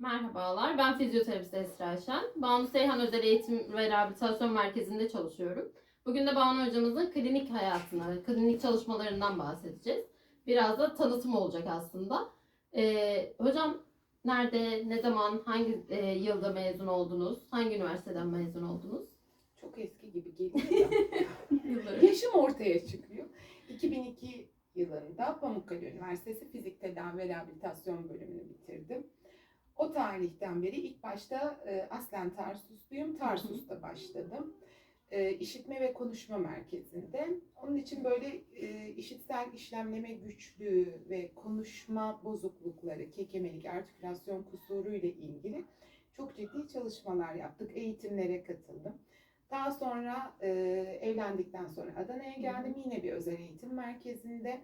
Merhabalar, ben fizyoterapist Esra Şen. Banu Seyhan Özel Eğitim ve Rehabilitasyon Merkezi'nde çalışıyorum. Bugün de Banu hocamızın klinik hayatına, klinik çalışmalarından bahsedeceğiz. Biraz da tanıtım olacak aslında. Ee, hocam nerede, ne zaman, hangi e, yılda mezun oldunuz? Hangi üniversiteden mezun oldunuz? Çok eski gibi geliyor yaşım ortaya çıkıyor. 2002 yılında Pamukkale Üniversitesi Fizik Tedavi ve Rehabilitasyon bölümünü bitirdim. O tarihten beri ilk başta e, aslen Tarsusluyum. Tarsus'ta başladım. E, işitme ve konuşma merkezinde. Onun için böyle e, işitsel işlemleme güçlüğü ve konuşma bozuklukları, kekemelik, artikülasyon kusuru ile ilgili çok ciddi çalışmalar yaptık. Eğitimlere katıldım. Daha sonra e, evlendikten sonra Adana'ya geldim. Yine bir özel eğitim merkezinde.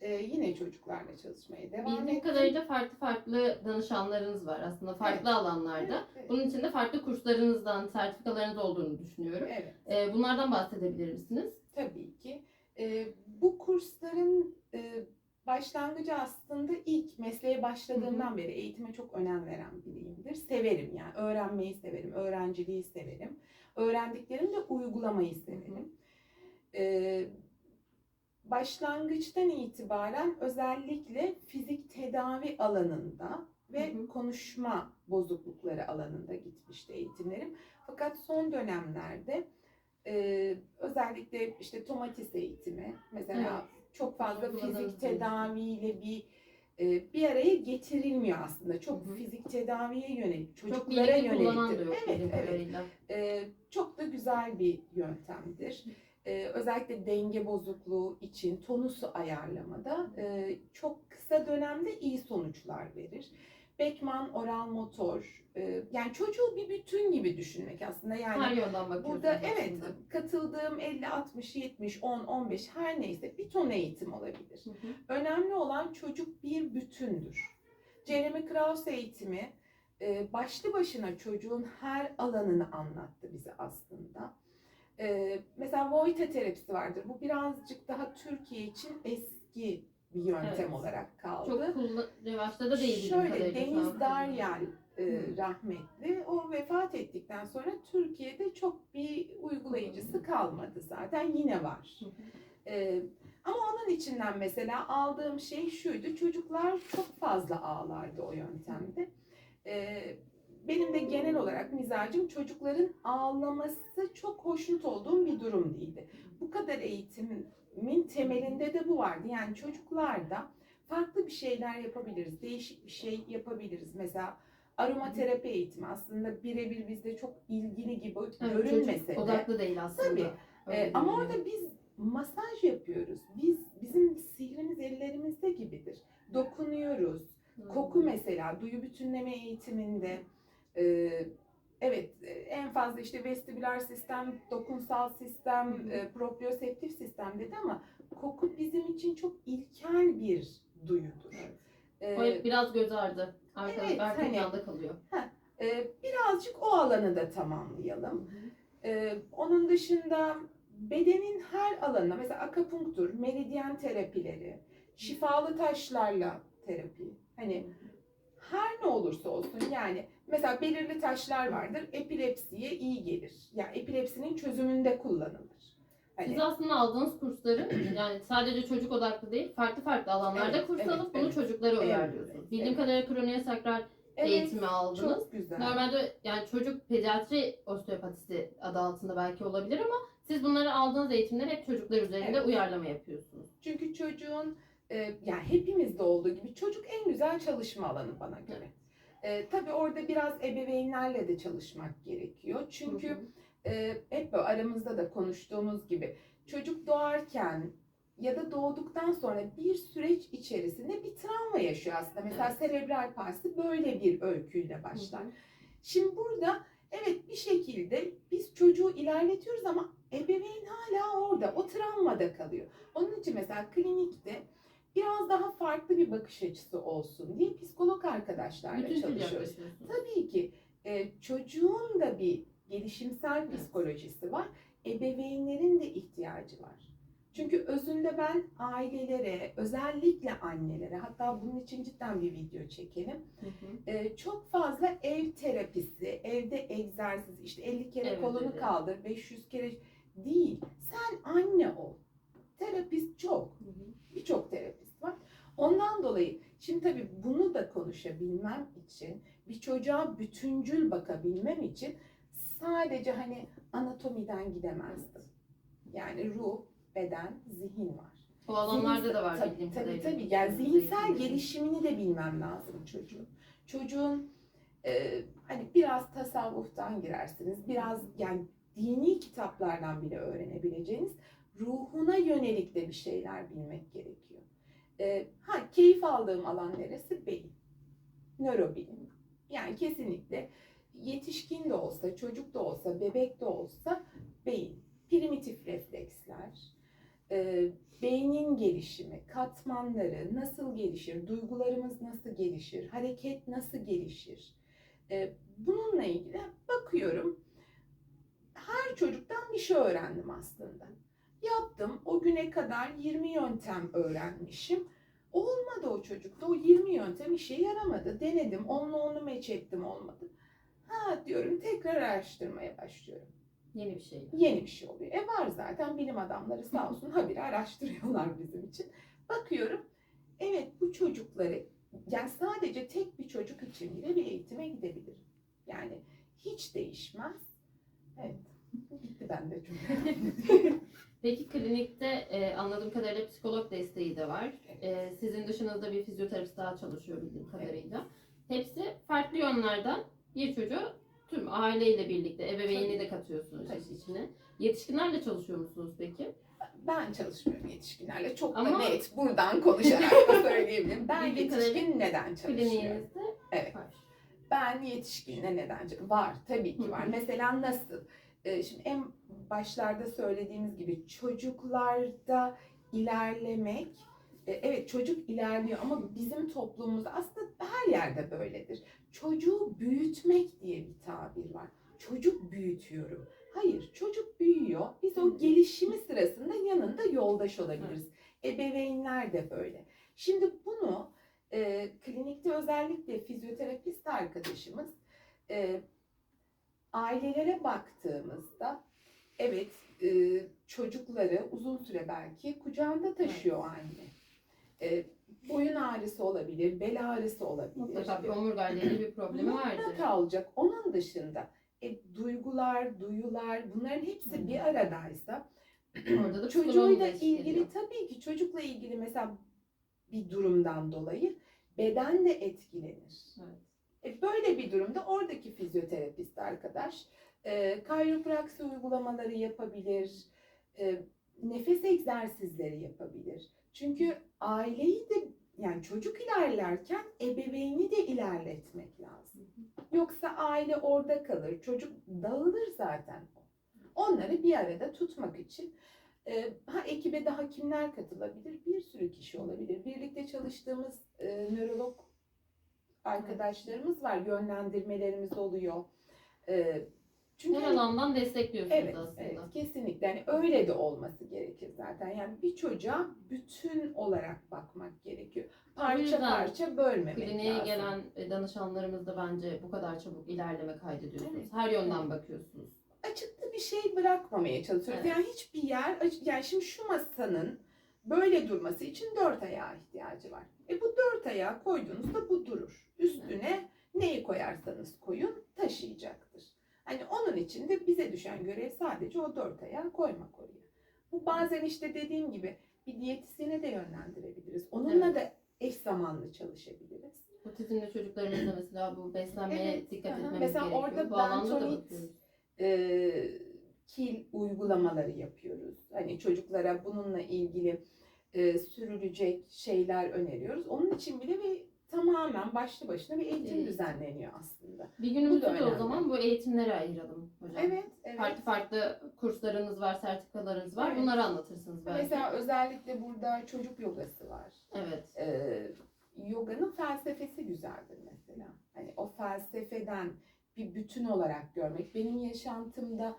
E, yine çocuklarla çalışmaya devam Bildiğim ettim. kadarıyla farklı farklı danışanlarınız var aslında farklı Evet. alanlarda. Evet, evet. Bunun için de farklı kurslarınızdan, sertifikalarınız olduğunu düşünüyorum. Evet. Ee, bunlardan bahsedebilir misiniz? Tabii ki. Ee, bu kursların e, başlangıcı aslında ilk mesleğe başladığımdan beri eğitime çok önem veren biriyimdir. Severim yani öğrenmeyi severim, öğrenciliği severim. Öğrendiklerimle uygulamayı severim. Ee, başlangıçtan itibaren özellikle fizik tedavi alanında ve Hı hı. konuşma bozuklukları alanında gitmişti eğitimlerim. Fakat son dönemlerde e, özellikle işte tomatis eğitimi mesela çok fazla fizik tedaviyle bir e, bir araya getirilmiyor aslında. Çok Hı hı. fizik tedaviye yönelik, çocuklara yönelik. Evet, evet. Ee, çok da güzel bir yöntemdir. Ee, özellikle denge bozukluğu için tonusu ayarlamada e, çok kısa dönemde iyi sonuçlar verir. Beckman oral motor, e, yani çocuğu bir bütün gibi düşünmek aslında. Yani Her yönden bakıyorsunuz Burada evet aslında. katıldığım 50, 60, 70, 10, 15 her neyse bir ton eğitim olabilir. Hı hı. Önemli olan çocuk bir bütündür. Jeremy Krause eğitimi e, başlı başına çocuğun her alanını anlattı bize aslında. E, Mesela Voita terapisi vardır. Bu birazcık daha Türkiye için eski bir yöntem Evet. olarak kaldı. Çok revaçta da değil Şöyle Deniz. Daryal e, rahmetli o vefat ettikten sonra Türkiye'de çok bir uygulayıcısı kalmadı zaten yine var. Hı hı. E, ama onun içinden mesela aldığım şey şuydu çocuklar çok fazla ağlardı o yöntemde. E, benim de genel olarak mizacım çocukların ağlaması çok hoşnut olduğum bir durum değildi. Bu kadar eğitimin temelinde de bu vardı. Yani çocuklarda farklı bir şeyler yapabiliriz. Değişik bir şey yapabiliriz. Mesela aromaterapi eğitimi aslında birebir bizde çok ilgili gibi Evet, görünmese de. odaklı değil aslında. Tabii. Ee, ama orada biz masaj yapıyoruz. Biz bizim sihrimiz ellerimizde gibidir. Dokunuyoruz. Koku mesela duyu bütünleme eğitiminde evet e, en fazla işte vestibüler sistem, dokunsal sistem, e, proprioseptif sistem dedi ama koku bizim için çok ilkel bir duyudur. Evet. O E, hep biraz göz ardı. Arka, Evet, arka hani- planda kalıyor. e, birazcık o alanı da tamamlayalım. Ee, onun dışında bedenin her alanına mesela akupunktur, meridyen terapileri, şifalı taşlarla terapi. Hani her ne olursa olsun yani mesela belirli taşlar vardır epilepsiye iyi gelir. Yani epilepsinin çözümünde kullanılır. Hani, Siz aslında aldığınız kursların yani sadece çocuk odaklı değil, farklı farklı alanlarda Evet, kurs evet, alıp bunu evet. çocuklara Evet, uyarlıyorsunuz. Bildiğim evet. kadarıyla kroniye sakral evet, eğitimi aldınız. çok güzel. Normalde yani çocuk pediatri osteopatisi adı altında belki olabilir ama siz bunları aldığınız eğitimler hep çocuklar üzerinde Evet. uyarlama yapıyorsunuz. Çünkü çocuğun e, yani hepimizde olduğu gibi çocuk en güzel çalışma alanı bana göre. E, tabii orada biraz ebeveynlerle de çalışmak gerekiyor. Çünkü Hı hı. e, hep böyle aramızda da konuştuğumuz gibi çocuk doğarken ya da doğduktan sonra bir süreç içerisinde bir travma yaşıyor aslında. Mesela Evet. serebral palsi böyle bir öyküyle başlar. Hı hı. Şimdi burada evet bir şekilde biz çocuğu ilerletiyoruz ama ebeveyn hala orada, o travmada kalıyor. Onun için mesela klinikte biraz daha farklı bir bakış açısı olsun diye psikolog arkadaşlarla Bütüncül çalışıyoruz. Tabii ki e, çocuğun da bir gelişimsel Evet. psikolojisi var. Ebeveynlerin de ihtiyacı var. Çünkü özünde ben ailelere, özellikle annelere, hatta bunun için cidden bir video çekelim. Hı hı. Ee, çok fazla ev terapisi, evde egzersiz, işte 50 kere Evet, kolunu evet. kaldır, 500 kere değil. Sen anne ol. Terapist çok. Hı hı. Birçok terapist var. Ondan dolayı şimdi tabii bunu da konuşabilmem için, bir çocuğa bütüncül bakabilmem için sadece hani anatomiden gidemezdim. Yani ruh, beden, zihin var. O alanlarda da var Tabii, bildiğim tabii, kadarıyla. Tabii yani Zeytin zihinsel gelişimini de bilmem lazım çocuğun. Çocuğun e, hani biraz tasavvuftan girersiniz, biraz yani dini kitaplardan bile öğrenebileceğiniz ruhuna yönelik de bir şeyler bilmek gerekiyor. E, ha keyif aldığım alan neresi? Beyin. Nörobilim. Yani kesinlikle yetişkin de olsa, çocuk da olsa, bebek de olsa beyin. Primitif refleksler, e, beynin gelişimi, katmanları nasıl gelişir, duygularımız nasıl gelişir, hareket nasıl gelişir. E, bununla ilgili bakıyorum. Her çocuktan bir şey öğrendim aslında. Yaptım. O güne kadar 20 yöntem öğrenmişim. Olmadı o çocukta. O 20 yöntem işe yaramadı. Denedim. Onunla onu meç ettim olmadı. Ha diyorum tekrar araştırmaya başlıyorum Yeni bir şey. yeni bir şey oluyor. E var zaten bilim adamları sağ olsun habire araştırıyorlar bizim için. Bakıyorum evet bu çocukları yani sadece tek bir çocuk için bile bir eğitime gidebilir. Yani hiç değişmez. Evet. Bitti bende cümle. Peki klinikte e, anladığım kadarıyla psikolog desteği de var. E, sizin dışınızda bir fizyoterapist daha çalışıyor bildiğim kadarıyla. Hepsi farklı yönlerden bir çocuğu tüm aileyle birlikte ebeveyni de katıyorsunuz Tabii. içine. Yetişkinlerle çalışıyor musunuz peki? Ben çalışmıyorum yetişkinlerle. Çok da Ama- net buradan konuşarak da söyleyebilirim. Ben yetişkin neden çalışıyorum? Evet. var. Ben yetişkinle neden? Var tabii ki var. Mesela nasıl? Ee, şimdi en başlarda söylediğimiz gibi çocuklarda ilerlemek e, evet çocuk ilerliyor ama bizim toplumumuzda aslında her yerde böyledir. Çocuğu büyütmek diye bir tabir var. Çocuk büyütüyorum. Hayır, çocuk büyüyor. Biz o gelişimi sırasında yanında yoldaş olabiliriz. Ebeveynler de böyle. Şimdi bunu e, klinikte özellikle fizyoterapist arkadaşımız e, ailelere baktığımızda evet e, çocukları uzun süre belki kucağında taşıyor anne. E, boyun ağrısı olabilir, bel ağrısı olabilir. Mutlaka bir omurgayla ilgili bir problemi vardır. Mutlaka olacak. Onun dışında e, duygular, duyular bunların hepsi bir aradaysa Orada da çocuğuyla ilgili tabii ki çocukla ilgili mesela bir durumdan dolayı beden de etkilenir. Evet. E, böyle bir durumda oradaki fizyoterapist arkadaş e, kayropraksi uygulamaları yapabilir, e, nefes egzersizleri yapabilir. Çünkü aileyi de yani çocuk ilerlerken ebeveyni de ilerletmek lazım. Yoksa aile orada kalır, çocuk dağılır zaten. Onları bir arada tutmak için e, ha ekibe daha kimler katılabilir? Bir sürü kişi olabilir. Birlikte çalıştığımız e, nörolog arkadaşlarımız var, yönlendirmelerimiz oluyor. E, çünkü Her hani- alandan destekliyorsunuz Evet, aslında. evet kesinlikle. Yani öyle de olması gerekir zaten. Yani bir çocuğa bütün olarak bakmak gerekiyor. Parça parça bölmemek Kliniğe lazım. gelen e, danışanlarımız da bence bu kadar çabuk ilerleme kaydediyorsunuz. Evet. Her yönden bakıyorsunuz. Açıkta bir şey bırakmamaya çalışıyoruz. Evet. Yani hiçbir yer, yani şimdi şu masanın böyle durması için dört ayağa ihtiyacı var. E bu dört ayağı koyduğunuzda bu durur. Üstüne neyi koyarsanız koyun taşıyacaktır. Hani onun için de bize düşen görev sadece o dört ayağı koymak oraya. Bu bazen işte dediğim gibi bir diyetisyene de yönlendirebiliriz. Onunla Evet. da eş zamanlı çalışabiliriz. Otizmli çocuklarımızda mesela bu beslenmeye Evet, dikkat aha. etmemiz Mesela gerekiyor. orada bu alanda da bentonit- e, kil uygulamaları yapıyoruz. Hani çocuklara bununla ilgili e, sürülecek şeyler öneriyoruz. Onun için bile bir tamamen başlı başına bir eğitim Evet. düzenleniyor aslında. Bir günümüzde da de o zaman bu eğitimleri ayıralım hocam. Evet, evet. Farklı farklı kurslarınız var, sertifikalarınız var. Evet. Bunları anlatırsınız belki. Mesela özellikle burada çocuk yogası var. Evet. Ee, yoganın felsefesi güzeldir mesela. Hani o felsefeden bir bütün olarak görmek. Benim yaşantımda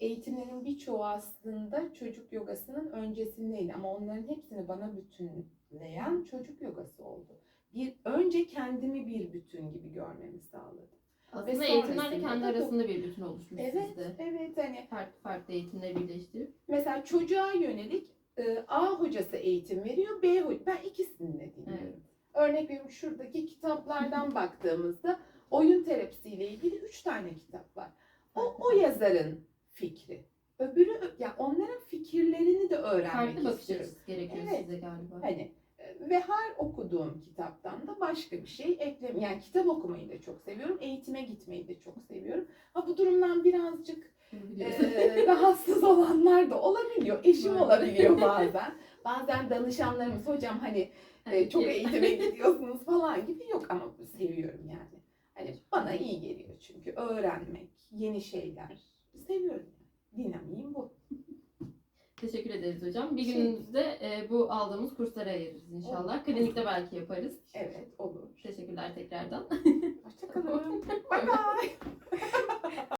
eğitimlerin birçoğu aslında çocuk yogasının öncesindeydi ama onların hepsini bana bütünleyen çocuk yogası oldu. Bir önce kendimi bir bütün gibi görmemi sağladı. Aslında eğitimler de kendi arasında bir bütün oluşmuş Evet, sizde. evet hani Farklı farklı eğitimleri birleştirip. mesela çocuğa yönelik e, A hocası eğitim veriyor, B hocası. Ben ikisini de dinliyorum. Evet. Örnek veriyorum şuradaki kitaplardan baktığımızda oyun terapisiyle ilgili üç tane kitap var. O, o yazarın fikri. Öbürü, ya onların fikirlerini de öğrenmek Farklı bakış istiyorum. açısı gerekiyor Evet. size galiba. Hani e, ve her okuduğum kitaptan da başka bir şey eklem. Yani kitap okumayı da çok seviyorum, eğitime gitmeyi de çok seviyorum. Ha bu durumdan birazcık e, rahatsız olanlar da olabiliyor. Eşim olabiliyor bazen. Bazen danışanlarımız hocam hani e, çok eğitime gidiyorsunuz falan gibi yok ama seviyorum yani. Hani bana iyi geliyor çünkü öğrenmek, yeni şeyler seviyorum. Dinamiğim bu. Teşekkür ederiz hocam. Bir Şey- günümüzde e, bu aldığımız kurslara ayırırız inşallah. Klinikte belki yaparız. Evet olur. Teşekkürler tekrardan. Hoşçakalın. Bye bye.